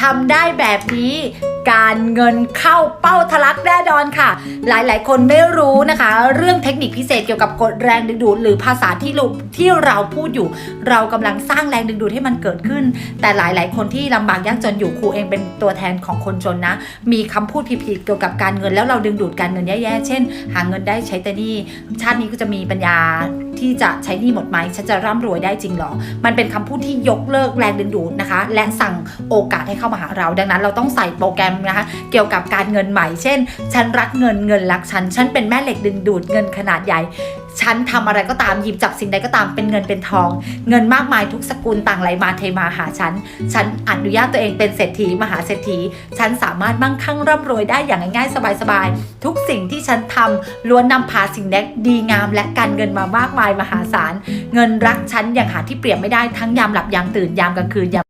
ทำได้แบบนี้การเงินเข้าเป้าทะลักแน่นอนค่ะ หลายๆ คนไม่รู้นะคะ เรื่องเทคนิคพิเศษเกี่ยวกับกฎแรงดึงดูดหรือภาษาที่เราที่เราพูดอยู่ เรากำลังสร้างแรงดึงดูดให้มันเกิดขึ้น แต่หลาย ๆ คนที่ลำบากยากจนอยู่ครูเองเป็นตัวแทนของคนจนนะ มีคำพูดผิดๆเกี่ยวกับการเงินแล้วเราดึงดูดการเงินแย่ๆเช่น หาเงินได้ใช้แต่นี้ชาตินี้ก็จะมีปัญญาที่จะใช้หนี้หมดไหมฉันจะร่ำรวยได้จริงหรอ มันเป็นคำพูดที่ยกเลิกแรงดึงดูดนะคะ และสั่งโอกาสให้เข้ามาหาเรา ดังนั้นเราต้องใส่โปรแกรมนะคะเกี่ยวกับการเงินใหม่ เช่น ฉันรักเงินเงินรักฉัน ฉันเป็นแม่เหล็กดึงดูดเงินขนาดใหญ่ฉันทำอะไรก็ตามหยิบจับสิ่งใดก็ตามเป็นเงินเป็นทอง เงินมากมายทุกสกุลต่างไหลมาเทมาหาฉัน ฉันอนุญาตตัวเองเป็นเศรษฐีมหาเศรษฐี ฉันสามารถมั่งคั่งร่ำรวยได้อย่างง่ายๆสบายๆ ทุกสิ่งที่ฉันทำล้วนนำพาสิ่งแดดีงาม และการเงินมามากมายมหาศาล เงินรักฉันอย่างหาที่เปรียบไม่ได้ทั้งยามหลับยามตื่นยามกลางคืนยาม